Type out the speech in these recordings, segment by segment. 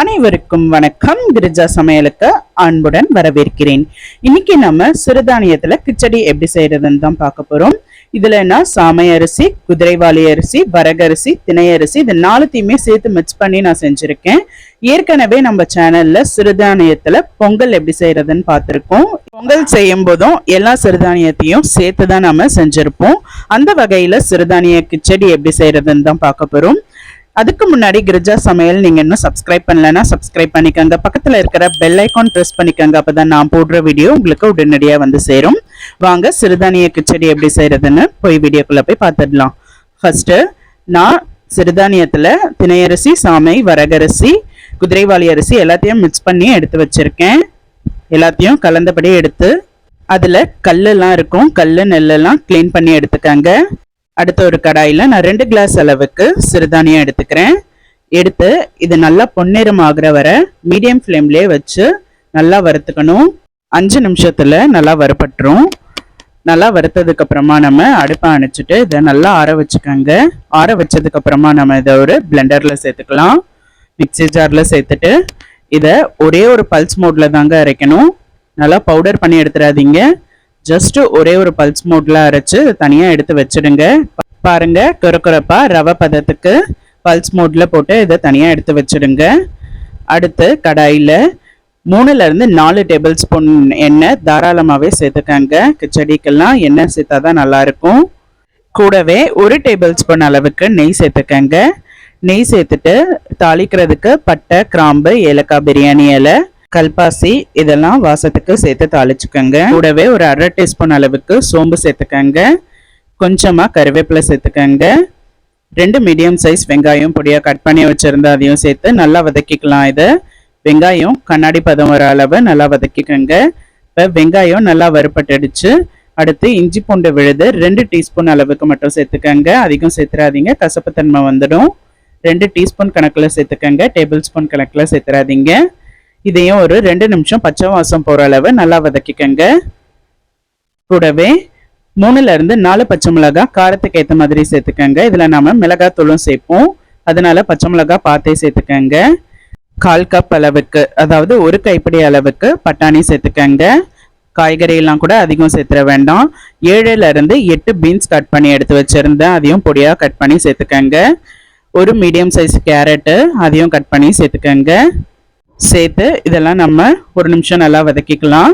அனைவருக்கும் வணக்கம். கிரிஜா சமையலுக்கு அன்புடன் வரவேற்கிறேன். இன்னைக்கு நம்ம சிறுதானியத்துல கிச்சடி எப்படி செய்யறதுன்னு தான் பார்க்க போறோம். இதுல என்ன சாமை அரிசி குதிரைவாளி அரிசி வரகரிசி திணையரிசி இது நாலுத்தையுமே சேர்த்து மிக்ஸ் பண்ணி நான் செஞ்சிருக்கேன். ஏற்கனவே நம்ம சேனல்ல சிறுதானியத்துல பொங்கல் எப்படி செய்யறதுன்னு பார்த்துருக்கோம். பொங்கல் செய்யும் போதும் எல்லா சிறுதானியத்தையும் சேர்த்து தான் நம்ம செஞ்சிருப்போம். அந்த வகையில சிறுதானிய கிச்சடி எப்படி செய்யறதுன்னு தான் பார்க்க போறோம். அதுக்கு முன்னாடி கிரிஜா சமையல் நீங்க இன்னும் சப்ஸ்கிரைப் பண்ணலன்னா சப்ஸ்கிரைப் பண்ணிக்கோங்க. பக்கத்துல இருக்கிற பெல் ஐக்கான் ப்ரெஸ் பண்ணிக்கோங்க. அப்பதான் நான் போடுற வீடியோ உங்களுக்கு உடனடியா வந்து சேரும். வாங்க சிறுதானிய கிச்சடி எப்படி செய்யறதுன்னு போய் வீடியோக்குள்ள போய் பார்த்துடலாம் ஃபர்ஸ்ட் நான் சிறுதானியத்துல திணையரிசி சாமை வரகரிசி குதிரைவாளி அரிசி எல்லாத்தையும் மிக்ஸ் பண்ணி எடுத்து வச்சிருக்கேன். எல்லாத்தையும் கலந்தபடி எடுத்து அதில் கல்லெல்லாம் இருக்கும். கல் நெல்லெல்லாம் க்ளீன் பண்ணி எடுத்துக்கங்க. அடுத்த ஒரு கடாயில் நான் ரெண்டு கிளாஸ் அளவுக்கு சிறுதானியம் எடுத்துக்கிறேன். எடுத்து இது நல்லா பொன்னிறம் ஆகுற வரை மீடியம் ஃப்ளேம்லேயே வச்சு நல்லா வறுத்துக்கணும். அஞ்சு நிமிஷத்தில் நல்லா வறுப்பட்டுரும் நல்லா வறுத்ததுக்கு அப்புறமா நம்ம அடுப்பை அணைச்சிட்டு இதை நல்லா ஆற வச்சுக்கோங்க. ஆற வச்சதுக்கு அப்புறமா நம்ம இதை ஒரு பிளெண்டரில் சேர்த்துக்கலாம். மிக்ஸி ஜாரில் சேர்த்துட்டு இதை ஒரே ஒரு பல்ஸ் மோட்ல தாங்க அரைக்கணும். நல்லா பவுடர் பண்ணி எடுத்துடாதீங்க. ஜஸ்ட் ஒரே ஒரு பல்ஸ் மோட்ல அரைச்சு தனியா எடுத்து வச்சிடுங்க. பாருங்க குறக்குறப்பா ரவை பதத்துக்கு பல்ஸ் மோட்ல போட்டு இதை தனியா எடுத்து வச்சிடுங்க. அடுத்து கடாயில மூணுல இருந்து நாலு டேபிள் ஸ்பூன் எண்ணெய் தாராளமாகவே சேர்த்துக்கங்க. கிச்சடிக்கெல்லாம் எண்ணெய் சேர்த்தா தான் நல்லா இருக்கும். கூடவே ஒரு டேபிள் ஸ்பூன் அளவுக்கு நெய் சேர்த்துக்கங்க. நெய் சேர்த்துட்டு தாளிக்கிறதுக்கு பட்டை கிராம்பு ஏலக்காய் பிரியாணி இலை கல்பாசி இதெல்லாம் வாசத்துக்கு சேர்த்து தாளிச்சுக்கோங்க. கூடவே ஒரு அரை டீஸ்பூன் அளவுக்கு சோம்பு சேர்த்துக்கோங்க. கொஞ்சமாக கருவேப்பிலை சேர்த்துக்கோங்க. ரெண்டு மீடியம் சைஸ் வெங்காயம் பொடியாக கட் பண்ணி வச்சுருந்தா அதையும் சேர்த்து நல்லா வதக்கிக்கலாம் இதை. வெங்காயம் கண்ணாடி பதம் வர அளவு நல்லா வதக்கிக்கோங்க. இப்போ வெங்காயம் நல்லா வறுப்பட்டுடுச்சு அடுத்து இஞ்சி பூண்டு விழுது ரெண்டு டீஸ்பூன் அளவுக்கு மட்டும் சேர்த்துக்கோங்க. அதிகம் சேர்த்துறாதீங்க கசப்புத்தன்மை வந்துடும். ரெண்டு டீஸ்பூன் கணக்கில் சேர்த்துக்கோங்க டேபிள் ஸ்பூன் கணக்கில் சேர்த்துறாதீங்க. இதையும் ஒரு ரெண்டு நிமிஷம் பச்சை வாசம் போகிற அளவு நல்லா வதக்கிக்கங்க. கூடவே மூணுலேருந்து நாலு பச்சை மிளகாய் காரத்துக்கு ஏற்ற மாதிரி சேர்த்துக்கங்க. இதில் நாம் மிளகாய் தூளும் சேர்ப்போம். அதனால பச்சை மிளகாய் பார்த்தே சேர்த்துக்கங்க. கால் கப் அளவுக்கு அதாவது ஒரு கைப்பிடி அளவுக்கு பட்டாணி சேர்த்துக்கங்க. காய்கறியெல்லாம் கூட அதிகம் சேர்த்துற வேண்டாம். ஏழுலேருந்து எட்டு பீன்ஸ் கட் பண்ணி எடுத்து வச்சிருந்தேன். அதையும் பொடியாக கட் பண்ணி சேர்த்துக்கங்க. ஒரு மீடியம் சைஸ் கேரட்டு அதையும் கட் பண்ணி சேர்த்துக்கங்க. சேர்த்து இதெல்லாம் நம்ம ஒரு நிமிஷம் நல்லா வதக்கிக்கலாம்.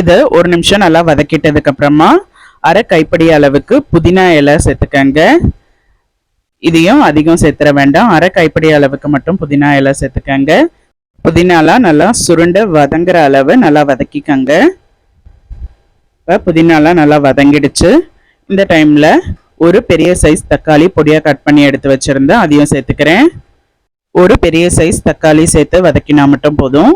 இது ஒரு நிமிஷம் நல்லா வதக்கிட்டதுக்கு அப்புறமா அரை கைப்படி அளவுக்கு புதினா இலை சேர்த்துக்கங்க. இதையும் அதிகம் சேர்த்துற வேண்டாம். அரை கைப்படி அளவுக்கு மட்டும் புதினா இலை சேர்த்துக்கங்க. புதினாலாம் நல்லா சுருண்டு வதங்குற அளவு நல்லா வதக்கிக்கங்க. இப்போ புதினாலாம் நல்லா வதங்கிடுச்சு. இந்த டைமில் ஒரு பெரிய சைஸ் தக்காளி பொடியாக கட் பண்ணி எடுத்து வச்சுருந்தேன் அதையும் சேர்த்துக்கிறேன். ஒரு பெரிய சைஸ் தக்காளி சேர்த்து வதக்கினா மட்டும் போதும்.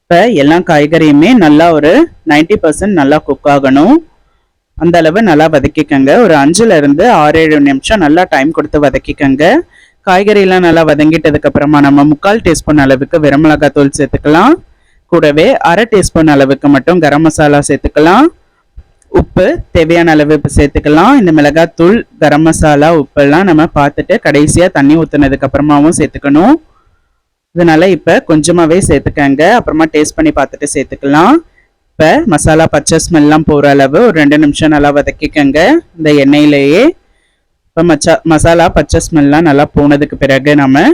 இப்போ எல்லா காய்கறியுமே நல்லா ஒரு நைன்டி பர்சன்ட் நல்லா குக் ஆகணும். அந்த அளவு நல்லா வதக்கிக்கங்க. ஒரு அஞ்சுலேருந்து ஆறு ஏழு நிமிஷம் நல்லா டைம் கொடுத்து வதக்கிக்கங்க. காய்கறியெல்லாம் நல்லா வதங்கிட்டதுக்கப்புறமா நம்ம முக்கால் டீஸ்பூன் அளவுக்கு வெரமிளகாய் தூள் சேர்த்துக்கலாம். கூடவே அரை டீஸ்பூன் அளவுக்கு மட்டும் கரம் மசாலா சேர்த்துக்கலாம். உப்பு தேவையான அளவு இப்போ சேர்த்துக்கலாம். இந்த மிளகாத்தூள் கரம் மசாலா உப்பெல்லாம் நம்ம பார்த்துட்டு கடைசியாக தண்ணி ஊற்றுனதுக்கு அப்புறமாவும் சேர்த்துக்கணும். இதனால் இப்போ கொஞ்சமாகவே சேர்த்துக்கங்க. அப்புறமா டேஸ்ட் பண்ணி பார்த்துட்டு சேர்த்துக்கலாம். இப்போ மசாலா பச்சை ஸ்மெல்லாம் போகிற அளவு ஒரு ரெண்டு நிமிஷம் நல்லா வதக்கிக்கங்க. இந்த எண்ணெயிலேயே. இப்போ மச்சா மசாலா பச்சை ஸ்மெல்லாம் நல்லா போனதுக்கு பிறகு நம்ம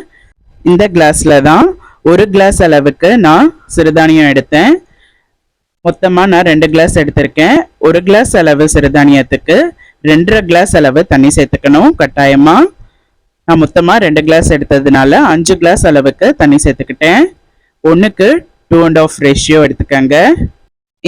இந்த கிளாஸில் தான் ஒரு கிளாஸ் அளவுக்கு நான் சிறுதானியம் எடுத்தேன். மொத்தமாக நான் ரெண்டு கிளாஸ் எடுத்திருக்கேன். ஒரு கிளாஸ் அளவு சிறுதானியத்துக்கு ரெண்டரை கிளாஸ் அளவு தண்ணி சேர்த்துக்கணும் கட்டாயமாக நான் மொத்தமாக ரெண்டு கிளாஸ் எடுத்ததுனால அஞ்சு கிளாஸ் அளவுக்கு தண்ணி சேர்த்துக்கிட்டேன். ஒன்றுக்கு டூ அண்ட் ஆஃப் ரேஷியோ எடுத்துக்கோங்க.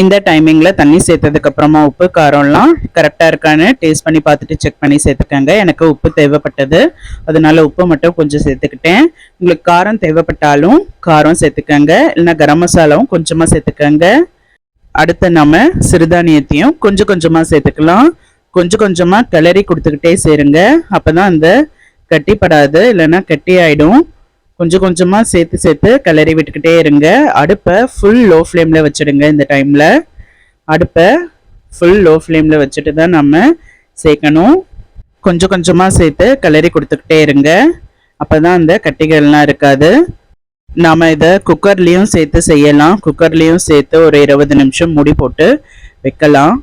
இந்த டைமிங்கில் தண்ணி சேர்த்ததுக்கப்புறமா உப்பு காரம்லாம் கரெக்டாக இருக்கான்னு டேஸ்ட் பண்ணி பார்த்துட்டு செக் பண்ணி சேர்த்துக்கோங்க. எனக்கு உப்பு தேவைப்பட்டது. அதனால உப்பு மட்டும் கொஞ்சம் சேர்த்துக்கிட்டேன். உங்களுக்கு காரம் தேவைப்பட்டாலும் காரம் சேர்த்துக்கோங்க. இல்லைன்னா கரம் மசாலாவும் கொஞ்சமாக சேர்த்துக்கோங்க. அடுத்து நம்ம சிறுதானியத்தையும் கொஞ்சம் கொஞ்சமாக சேர்த்துக்கலாம். கொஞ்சம் கொஞ்சமாக கிளறி கொடுத்துக்கிட்டே சேருங்க. அப்போ தான் அந்த கட்டிப்படாது இல்லைன்னா கட்டி ஆகிடும் கொஞ்சம் கொஞ்சமாக சேர்த்து சேர்த்து கிளறி விட்டுக்கிட்டே இருங்க. அடுப்பை ஃபுல் லோ ஃப்ளேமில் வச்சுடுங்க இந்த டைமில் அடுப்பை ஃபுல் லோ ஃப்ளேமில் வச்சுட்டு தான் நம்ம சேர்க்கணும். கொஞ்சம் கொஞ்சமாக சேர்த்து கிளறி கொடுத்துக்கிட்டே இருங்க. அப்போ தான் அந்த கட்டிகள்லாம் இருக்காது. நாம் இதை குக்கர்லேயும் சேர்த்து செய்யலாம். குக்கர்லேயும் சேர்த்து ஒரு இருபது நிமிஷம் மூடி போட்டு வைக்கலாம்.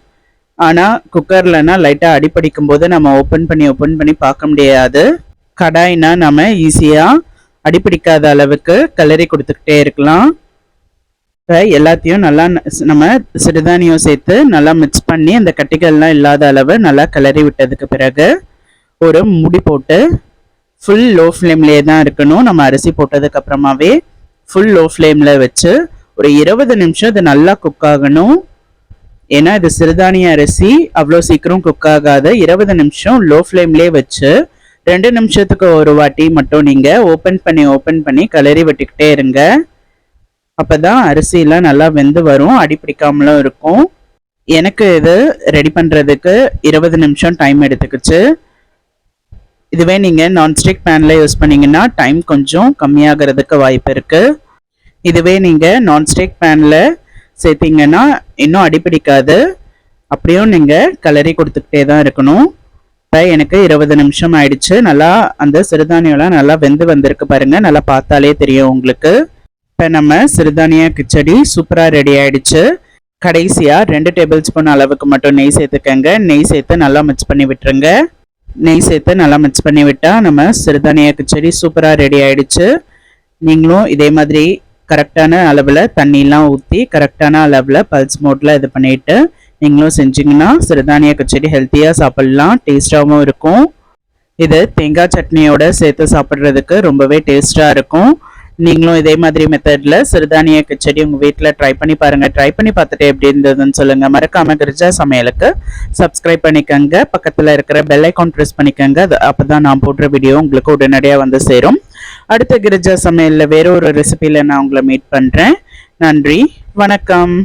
ஆனால் குக்கர்லனா லைட்டாக அடிப்படிக்கும் போது நம்ம ஓப்பன் பண்ணி ஓப்பன் பண்ணி பார்க்க முடியாது. கடாய்னா நம்ம ஈஸியாக அடிப்பிடிக்காத அளவுக்கு கிளறி கொடுத்துக்கிட்டே இருக்கலாம். இப்போ எல்லாத்தையும் நல்லா நம்ம சிறுதானியம் சேர்த்து நல்லா மிக்ஸ் பண்ணி அந்த கட்டிகள்லாம் இல்லாத அளவு நல்லா கிளறி விட்டதுக்கு பிறகு ஒரு முடி போட்டு ஃபுல் லோ ஃப்ளேம்லேயே தான் இருக்கணும். நம்ம அரிசி போட்டதுக்கு அப்புறமாவே ஃபுல் லோ ஃப்ளேமில் வச்சு ஒரு இருபது நிமிஷம் இது நல்லா குக் ஆகணும். ஏன்னா இது சிறுதானிய அரிசி அவ்வளோ சீக்கிரம் குக் ஆகாது. இருபது நிமிஷம் லோ ஃப்ளேம்லேயே வச்சு ரெண்டு நிமிஷத்துக்கு ஒரு வாட்டி மட்டும் நீங்கள் ஓப்பன் பண்ணி ஓப்பன் பண்ணி கிளறி விட்டுக்கிட்டே இருங்க. அப்போ தான் அரிசியெலாம் நல்லா வெந்து வரும் அடி பிடிக்காமலும் இருக்கும். எனக்கு இது ரெடி பண்ணுறதுக்கு இருபது நிமிஷம் டைம் எடுத்துக்கிச்சு. இதுவே நீங்கள் நான்ஸ்டிக் பேனில் யூஸ் பண்ணிங்கன்னா டைம் கொஞ்சம் கம்மியாகிறதுக்கு வாய்ப்பு இருக்குது இதுவே நீங்கள் நான்ஸ்டிக் பேனில் சேர்த்திங்கன்னா இன்னும் அடிப்பிடிக்காது அப்படியும் நீங்கள் கிளறி கொடுத்துக்கிட்டே தான் இருக்கணும். இப்போ எனக்கு இருபது நிமிஷம் ஆயிடுச்சு. நல்லா அந்த சிறுதானியம்லாம் நல்லா வெந்து வந்திருக்கு பாருங்கள் நல்லா பார்த்தாலே தெரியும் உங்களுக்கு. இப்போ நம்ம சிறுதானிய கிச்சடி சூப்பராக ரெடி ஆயிடுச்சு. கடைசியாக ரெண்டு டேபிள் ஸ்பூன் அளவுக்கு மட்டும் நெய் சேர்த்துக்கங்க. நெய் சேர்த்து நல்லா மிக்ஸ் பண்ணி விட்டுருங்க. நெய் சேர்த்து நல்லா மிக்ஸ் பண்ணி விட்டால் நம்ம சிறுதானிய கிச்சடி சூப்பராக ரெடி ஆகிடுச்சு நீங்களும் இதே மாதிரி கரெக்டான அளவில் தண்ணியெலாம் ஊற்றி கரெக்டான அளவில் பல்ஸ் மோட்டில் இது பண்ணிவிட்டு நீங்களும் செஞ்சிங்கன்னா சிறுதானிய கிச்சடி ஹெல்த்தியாக சாப்பிட்லாம் டேஸ்ட்டாகவும் இருக்கும். இது தேங்காய் சட்னியோட சேர்த்து சாப்பிட்றதுக்கு ரொம்பவே டேஸ்ட்டாக இருக்கும். நீங்களும் இதே மாதிரி மெத்தடில் சிறுதானிய கிச்சடி உங்கள் வீட்டில் ட்ரை பண்ணி பாருங்கள் ட்ரை பண்ணி பார்த்துட்டு எப்படி இருந்ததுன்னு சொல்லுங்கள் மறக்காமல் கிரிஜா சமையலுக்கு சப்ஸ்கிரைப் பண்ணிக்கோங்க. பக்கத்தில் இருக்கிற பெல் ஐக்கான் ப்ரெஸ் பண்ணிக்கோங்க. அது அப்போ தான் நான் போடுற வீடியோ உங்களுக்கு உடனடியாக வந்து சேரும். அடுத்த கிரிஜா சமையலில் வேற ஒரு ரெசிபியில் நான் உங்களை மீட் பண்ணுறேன் நன்றி. வணக்கம்.